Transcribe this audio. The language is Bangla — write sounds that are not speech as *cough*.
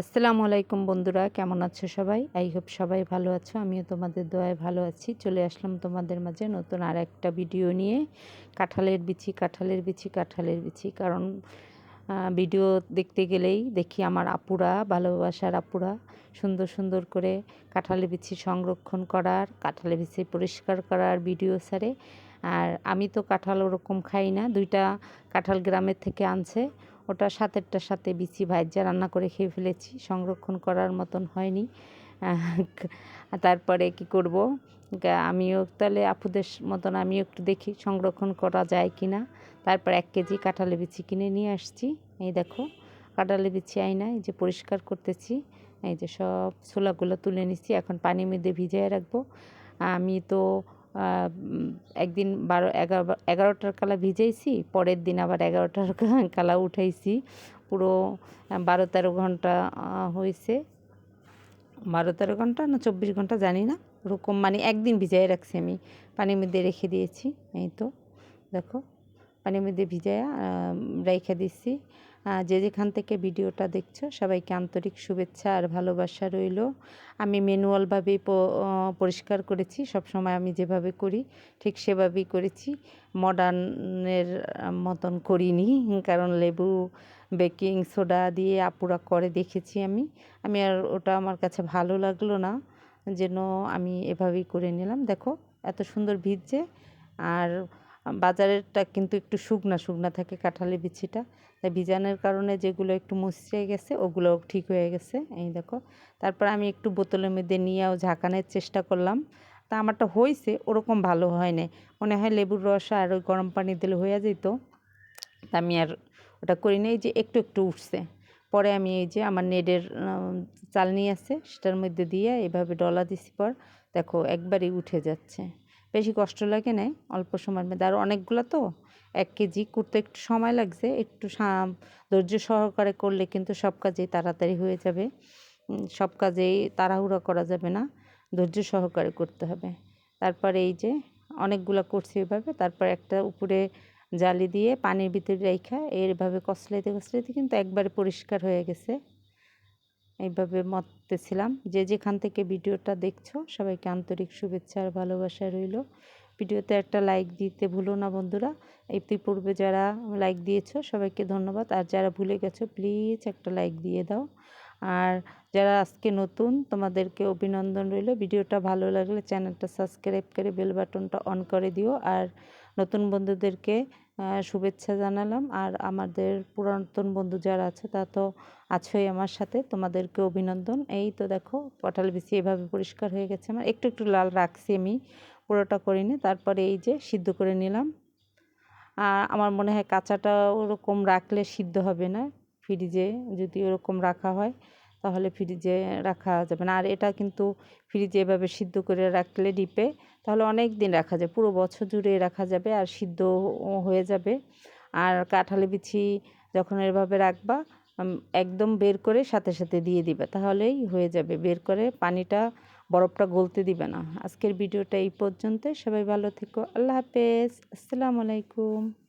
আসসালামু আলাইকুম বন্ধুরা, কেমন আছো সবাই? আই হোপ সবাই ভালো আছো, আমিও তোমাদের দোয়ায় ভালো আছি। চলে আসলাম তোমাদের মাঝে নতুন আর একটা ভিডিও নিয়ে। কাঁঠালের বিচি কাঁঠালের বিচি কাঁঠালের বিচি। কারণ ভিডিও দেখতে গেলেই দেখি আমার আপুরা, ভালোবাসার আপুরা, সুন্দর সুন্দর করে কাঁঠালের বিচি সংরক্ষণ করার, কাঁঠালের বিচি পরিষ্কার করার ভিডিও সারে আর আমি তো কাঁঠাল ওরকম খাই না, দুইটা কাঁঠাল গ্রামের থেকে আনছে। ওটা সাতেরটার সাথে বিচি ভাইজা রান্না করে খেয়ে ফেলেছি, সংরক্ষণ করার মতন হয়নি। তারপরে কি করব? আমিও তাহলে আপুদের মতন আমিও একটু দেখি সংরক্ষণ করা যায় কি না। তারপর এক কেজি কাঁঠালে বিচি কিনে নিয়ে আসছি। এই দেখো, কাঁঠালে বিচি আইনা, এই যে পরিষ্কার করতেছি। এই যে সব ছোলাগুলো তুলে নিচ্ছি এখন পানির মধ্যে ভিজিয়ে রাখব। আমি তো একদিন বারো, এগারো, এগারোটার কালা ভিজাইছি, পরের দিন আবার এগারোটার *laughs* কালা উঠাইছি। পুরো বারো, তেরো ঘণ্টা হয়েছে বারো, তেরো ঘণ্টা না চব্বিশ ঘণ্টা জানি না, ওরকম মানে একদিন ভিজাই রাখছি আমি, পানির মধ্যে রেখে দিয়েছি, এই তো। দেখো। পানির মধ্যে ভিজাইয়া রেখে দিচ্ছি। যে যেখান থেকে ভিডিওটা দেখছ, সবাইকে আন্তরিক শুভেচ্ছা আর ভালোবাসা রইল। আমি ম্যানুয়ালভাবেই পরিষ্কার করেছি সব সময় আমি যেভাবে করি, ঠিক সেভাবেই করেছি। মডার্নের মতন করিনি, কারণ লেবু, বেকিং সোডা দিয়ে আপুরা করে দেখেছি আমি। আমি আর ওটা আমার কাছে ভালো লাগল না, যেন আমি এভাবেই করে নিলাম। দেখো, এত সুন্দর ভিজছে, আর বাজারেরটা কিন্তু একটু শুকনা শুকনা থাকে কাঁঠালি বিচিটা। তাই ভিজানোর কারণে যেগুলো একটু মুচড়ে গেছে ওগুলো ঠিক হয়ে গেছে। এই দেখো। তারপর আমি একটু বোতলের মধ্যে নিয়েও ঝাঁকানোর চেষ্টা করলাম। তা আমারটা হয়েছে ওরকম ভালো হয় না মনে হয় লেবুর রস আর ওই গরম পানি দিলে হয়ে যেত তা আমি আর ওটা করি না এই যে একটু একটু উঠছে। পরে আমি এই যে আমার নেডের চালনি আছে, সেটার মধ্যে দিয়ে এভাবে ডলা দিছি পর, দেখো, একবারই উঠে যাচ্ছে। বেশি কষ্ট লাগে নাই, অল্প সময়ের মধ্যে। আর অনেকগুলো তো, এক কেজি করতে একটু সময় লাগছে, একটু ধৈর্য সহকারে করলে কিন্তু সব কাজেই তাড়াতাড়ি হয়ে যাবে। সব কাজেই তাড়াহুড়া করা যাবে না, ধৈর্য সহকারে করতে হবে। তারপরে এই যে, অনেকগুলো করছি এভাবে, তারপর একটা উপরে জালি দিয়ে পানির ভিতরে রেখা এইভাবে কসলাইতে কসলাইতে কিন্তু একবারে পরিষ্কার হয়ে গেছে। এইভাবে মততেছিলাম। যে যেখান থেকে ভিডিওটা দেখছ, সবাইকে আন্তরিক শুভেচ্ছা আর ভালোবাসা রইল। ভিডিওতে একটা লাইক দিতে ভুলো না বন্ধুরা। পূর্বে যারা লাইক দিয়েছ, সবাইকে ধন্যবাদ। আর যারা ভুলে গেছো প্লিজ একটা লাইক দিয়ে দাও। আর যারা আজকে নতুন, তোমাদেরকে অভিনন্দন রইল। ভিডিওটা ভালো লাগলে চ্যানেলটা সাবস্ক্রাইব করে বেল বাটনটা অন করে দিও। আর নতুন বন্ধুদেরকে শুভেচ্ছা জানালাম। আর আমাদের পুরাতন বন্ধু যারা আছে, তা তো আছোই আমার সাথে। তোমাদেরকে অভিনন্দন। এই তো দেখো, পটাল বিছি এভাবে পরিষ্কার হয়ে গেছে আমার। একটু একটু লাল রাখছি আমি, পুরোটা করিনি। তারপরে এই যে সিদ্ধ করে নিলাম। আর আমার মনে হয় কাঁচাটা ওরকম রাখলে সিদ্ধ হবে না। ফ্রিজে যদি ওরকম রাখা হয়। তাহলে ফ্রিজে রাখা যাবে না। আর এটা কিন্তু ফ্রিজে এভাবে সিদ্ধ করে রাখলে ডিপে, তাহলে অনেক দিন রাখা যায়, পুরো বছর জুড়ে রাখা যাবে আর সিদ্ধ হয়ে যাবে। আর কাঁঠালি বিছি যখন এভাবে রাখবা একদম বের করে সাথে সাথে দিয়ে দিবে, তাহলেই হয়ে যাবে। বের করে পানিটা, বরফটা গলতে দিবে না। আজকের ভিডিওটা এই পর্যন্ত সবাই ভালো থেকো। আল্লাহ হাফেজ। আসসালামু আলাইকুম।